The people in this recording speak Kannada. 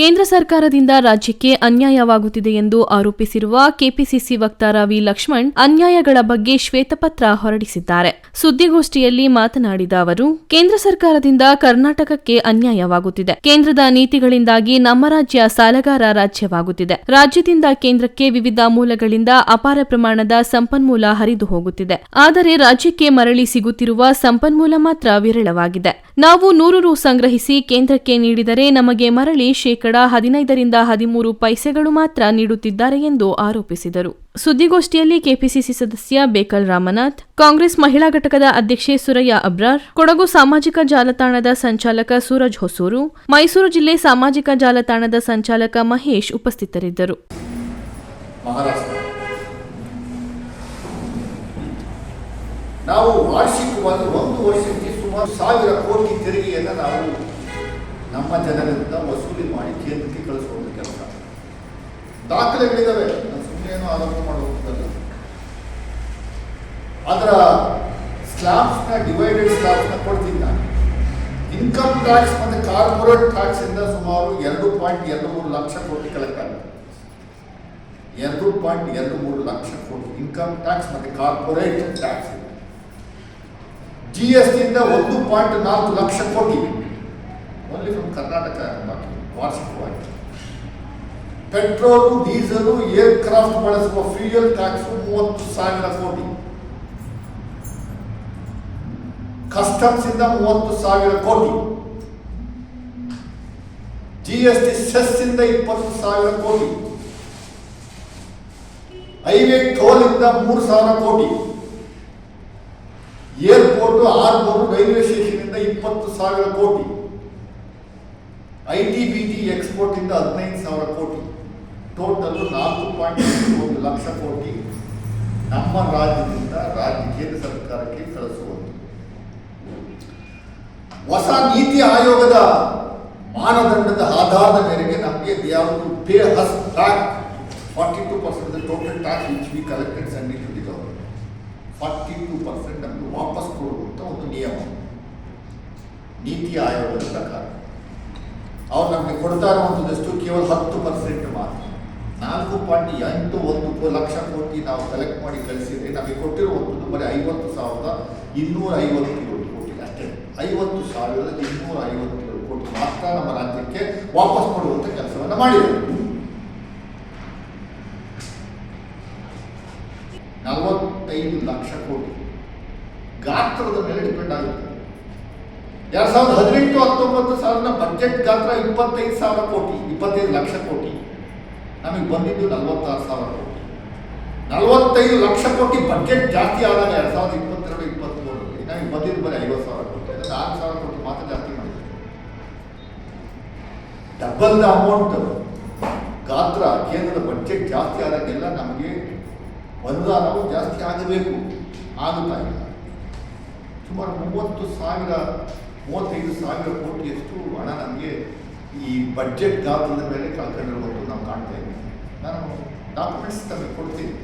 ಕೇಂದ್ರ ಸರ್ಕಾರದಿಂದ ರಾಜ್ಯಕ್ಕೆ ಅನ್ಯಾಯವಾಗುತ್ತಿದೆ ಎಂದು ಆರೋಪಿಸಿರುವ ಕೆಪಿಸಿಸಿ ವಕ್ತಾರ ವಿ. ಲಕ್ಷ್ಮಣ್ ಅನ್ಯಾಯಗಳ ಬಗ್ಗೆ ಶ್ವೇತಪತ್ರ ಹೊರಡಿಸಿದ್ದಾರೆ. ಸುದ್ದಿಗೋಷ್ಠಿಯಲ್ಲಿ ಮಾತನಾಡಿದ ಅವರು, ಕೇಂದ್ರ ಸರ್ಕಾರದಿಂದ ಕರ್ನಾಟಕಕ್ಕೆ ಅನ್ಯಾಯವಾಗುತ್ತಿದೆ. ಕೇಂದ್ರದ ನೀತಿಗಳಿಂದಾಗಿ ನಮ್ಮ ರಾಜ್ಯ ಸಾಲಗಾರ ರಾಜ್ಯವಾಗುತ್ತಿದೆ. ರಾಜ್ಯದಿಂದ ಕೇಂದ್ರಕ್ಕೆ ವಿವಿಧ ಮೂಲಗಳಿಂದ ಅಪಾರ ಪ್ರಮಾಣದ ಸಂಪನ್ಮೂಲ ಹರಿದು ಹೋಗುತ್ತಿದೆ. ಆದರೆ ರಾಜ್ಯಕ್ಕೆ ಮರಳಿ ಸಿಗುತ್ತಿರುವ ಸಂಪನ್ಮೂಲ ಮಾತ್ರ ವಿರಳವಾಗಿದೆ. ನಾವು ನೂರು ರು ಸಂಗ್ರಹಿಸಿ ಕೇಂದ್ರಕ್ಕೆ ನೀಡಿದರೆ ನಮಗೆ ಮರಳಿ ಶೇಕಡಾ ಹದಿನೈದರಿಂದ ಹದಿಮೂರು ಪೈಸೆಗಳು ಮಾತ್ರ ನೀಡುತ್ತಿದ್ದಾರೆ ಎಂದು ಆರೋಪಿಸಿದರು. ಸುದ್ದಿಗೋಷ್ಠಿಯಲ್ಲಿ ಕೆಪಿಸಿಸಿ ಸದಸ್ಯ ಬೇಕಲ್ ರಾಮನಾಥ್, ಕಾಂಗ್ರೆಸ್ ಮಹಿಳಾ ಘಟಕದ ಅಧ್ಯಕ್ಷೆ ಸುರಯ್ಯ ಅಬ್ರಾರ್, ಕೊಡಗು ಸಾಮಾಜಿಕ ಜಾಲತಾಣದ ಸಂಚಾಲಕ ಸೂರಜ್ ಹೊಸೂರು, ಮೈಸೂರು ಜಿಲ್ಲೆ ಸಾಮಾಜಿಕ ಜಾಲತಾಣದ ಸಂಚಾಲಕ ಮಹೇಶ್ ಉಪಸ್ಥಿತರಿದ್ದರು. ನಾವು ವಾರ್ಷಿಕವಾಗಿ ಒಂದು ವರ್ಷಕ್ಕೆ ಸುಮಾರು ಸಾವಿರ ಕೋಟಿ ತೆರಿಗೆಯನ್ನು ನಾವು ನಮ್ಮ ಜನರಿಂದ ವಸೂಲಿ ಮಾಡಿ ಕೇಂದ್ರಕ್ಕೆ ಕಳಿಸುವಂಥ ಕೆಲಸ. ದಾಖಲೆಗಳಿದ್ದಾವೆ ನಾನು ಸುಮ್ಮನೆ ಆರೋಪ ಮಾಡುವಂಥದ್ದಲ್ಲ ಅದರ ಸ್ಲಾಬ್ಸ್ನ ಡಿವೈಡೆಡ್ ಸ್ಲಾಬ್ಸ್ನ ಕೊಡ್ತೀನಿ ನಾನು. ಇನ್ಕಮ್ ಟ್ಯಾಕ್ಸ್ ಮತ್ತು ಕಾರ್ಪೊರೇಟ್ ಟ್ಯಾಕ್ಸಿಂದ ಸುಮಾರು ಎರಡು ಪಾಯಿಂಟ್ ಎರಡು ಮೂರು ಲಕ್ಷ ಕೋಟಿ ಕಲೆಕ್ಟ್ ಆಗುತ್ತೆ. ಎರಡು ಪಾಯಿಂಟ್ ಎರಡು ಮೂರು ಲಕ್ಷ ಕೋಟಿ ಇನ್ಕಮ್ ಟ್ಯಾಕ್ಸ್ ಮತ್ತು ಕಾರ್ಪೊರೇಟ್ ಟ್ಯಾಕ್ಸ್ ಜಿ ಎಸ್ ಟಿಯಿಂದ ಒಂದು ಪಾಯಿಂಟ್ ನಾಲ್ಕು ಲಕ್ಷ ಕೋಟಿ. ಓನ್ಲಿ ಫ್ರಮ್ ಕರ್ನಾಟಕ ವಾರ್ಷಿಕವಾಗಿ. ಪೆಟ್ರೋಲು, ಡೀಸೆಲು ಏರ್ ಕ್ರಾಫ್ಟ್ ಬಳಸುವ ಫ್ಯೂಯಲ್ ಟ್ಯಾಕ್ಸ್ ಮೂವತ್ತು ಸಾವಿರ ಕೋಟಿ. ಕಸ್ಟಮ್ಸ್ ಇಂದ ಮೂವತ್ತು ಸಾವಿರ ಕೋಟಿ. ಜಿ ಎಸ್ ಟಿ ಸೆಸ್ ಇಂದ ಇಪ್ಪತ್ತು ಸಾವಿರ ಕೋಟಿ. ಹೈವೇ ಟೋಲ್ ಇಂದ ಮೂರು ಸಾವಿರ ಕೋಟಿ. ಏರ್ಪೋರ್ಟ್ ಆರ್ಬೋರ್ಟ್ ರೈಲ್ವೆ ಸ್ಟೇಷನ್ ಇಂದ ಇಪ್ಪತ್ತು ಸಾವಿರ crore. I T B T export ಇಂದ ಹದಿನೈದು ಸಾವಿರ ಕೋಟಿ. ಟೋಟಲ್ ನಾಲ್ಕು ಪಾಯಿಂಟ್ ಒಂದು ಲಕ್ಷ ಕೋಟಿ. ನಮ್ಮ ರಾಜ್ಯದಿಂದ ರಾಜ್ಯ ಕೇಂದ್ರ ಸರ್ಕಾರಕ್ಕೆ ಕಳಿಸುವುದು ಹೊಸ ನೀತಿ ಆಯೋಗದ ಮಾನದಂಡದ ಆಧಾರದ ಮೇರೆಗೆ ನಮಗೆ ಯಾವುದು pay has tax forty two percent total tax which we collected send to forty two percent ನಮಗೆ ವಾಪಸ್ ಕೊಡುವಂಥ ಒಂದು ನಿಯಮ. ನೀತಿ ಆಯೋಗದ ಪ್ರಕಾರ. ಅವ್ರು ನಮಗೆ ಕೊಡ್ತಾ ಇರುವಂಥದ್ದಷ್ಟು? ಕೇವಲ ಹತ್ತು ಪರ್ಸೆಂಟ್ ಮಾತ್ರ. ನಾಲ್ಕು ಪಾಯಿಂಟ್ ಎಂಟು ಒಂದು ಲಕ್ಷ ಕೋಟಿ ನಾವು ಕಲೆಕ್ಟ್ ಮಾಡಿ ಕಳಿಸಿದ್ರೆ ನಮಗೆ ಕೊಟ್ಟಿರುವಂಥದ್ದು ಬರೀ ಐವತ್ತು ಸಾವಿರದ ಇನ್ನೂರ ಐವತ್ತೇಳು ಕೋಟಿ ಅಷ್ಟೇ. ಐವತ್ತು ಸಾವಿರದ ಇನ್ನೂರ ಐವತ್ತೇಳು ಕೋಟಿ ಮಾತ್ರ ನಮ್ಮ ರಾಜ್ಯಕ್ಕೆ ವಾಪಸ್ ಕೊಡುವಂಥ ಕೆಲಸವನ್ನು ಮಾಡಿದೆ ನಲವತ್ತೈದು ಲಕ್ಷ ಕೋಟಿ. ಗಾತ್ರದ ಮೇಲೆ ಡಿಪೆಂಡ್ ಆಗುತ್ತೆ. ಎರಡ್ ಸಾವಿರದ ಹದಿನೆಂಟು, ಹತ್ತೊಂಬತ್ತು ಸಾವಿರದ ಬಜೆಟ್ ಗಾತ್ರ ಇಪ್ಪತ್ತೈದು ಸಾವಿರ ಕೋಟಿ, ಇಪ್ಪತ್ತೈದು ಲಕ್ಷ ಕೋಟಿ. ನಮಗೆ ಬಂದಿದ್ದು ನಲವತ್ತಾರು ಸಾವಿರ ಕೋಟಿ. ನಲವತ್ತೈದು ಲಕ್ಷ ಕೋಟಿ ಬಜೆಟ್ ಜಾಸ್ತಿ ಆದಾಗ ಎರಡು ಸಾವಿರದ ಇಪ್ಪತ್ತೆರಡು, ಇಪ್ಪತ್ತ್ಮೂರರಲ್ಲಿ ನಮಗೆ ಬಂದಿದ್ದು ಬರೀ ಐವತ್ತು ಸಾವಿರ ಕೋಟಿ. ಅಂದರೆ ಆರು ಸಾವಿರ ಕೋಟಿ ಮಾತ್ರ ಜಾಸ್ತಿ ಮಾಡಿದೆ ಡಬಲ್ ದ ಅಮೌಂಟ್ ಗಾತ್ರ, ಕೇಂದ್ರದ ಬಜೆಟ್ ಜಾಸ್ತಿ ಆದಾಗೆಲ್ಲ ನಮಗೆ ಅನುದಾನವು ಜಾಸ್ತಿ ಆಗಬೇಕು. ಆಗುತ್ತಾ ಇಲ್ಲ. ಸುಮಾರು ಮೂವತ್ತು ಸಾವಿರ ಮೂವತ್ತೈದು ಸಾವಿರ ಕೋಟಿಯಷ್ಟು ಹಣ ನಮಗೆ ಈ ಬಜೆಟ್ ಗಾತ್ರದ ಮೇಲೆ ಕಳ್ಕೊಂಡಿರ್ಬೋದು ನಾವು ಕಾಣ್ತಾ ಇದ್ದೀವಿ. ನಾನು ಡಾಕ್ಯುಮೆಂಟ್ಸ್ ತಮಗೆ ಕೊಡ್ತೀನಿ.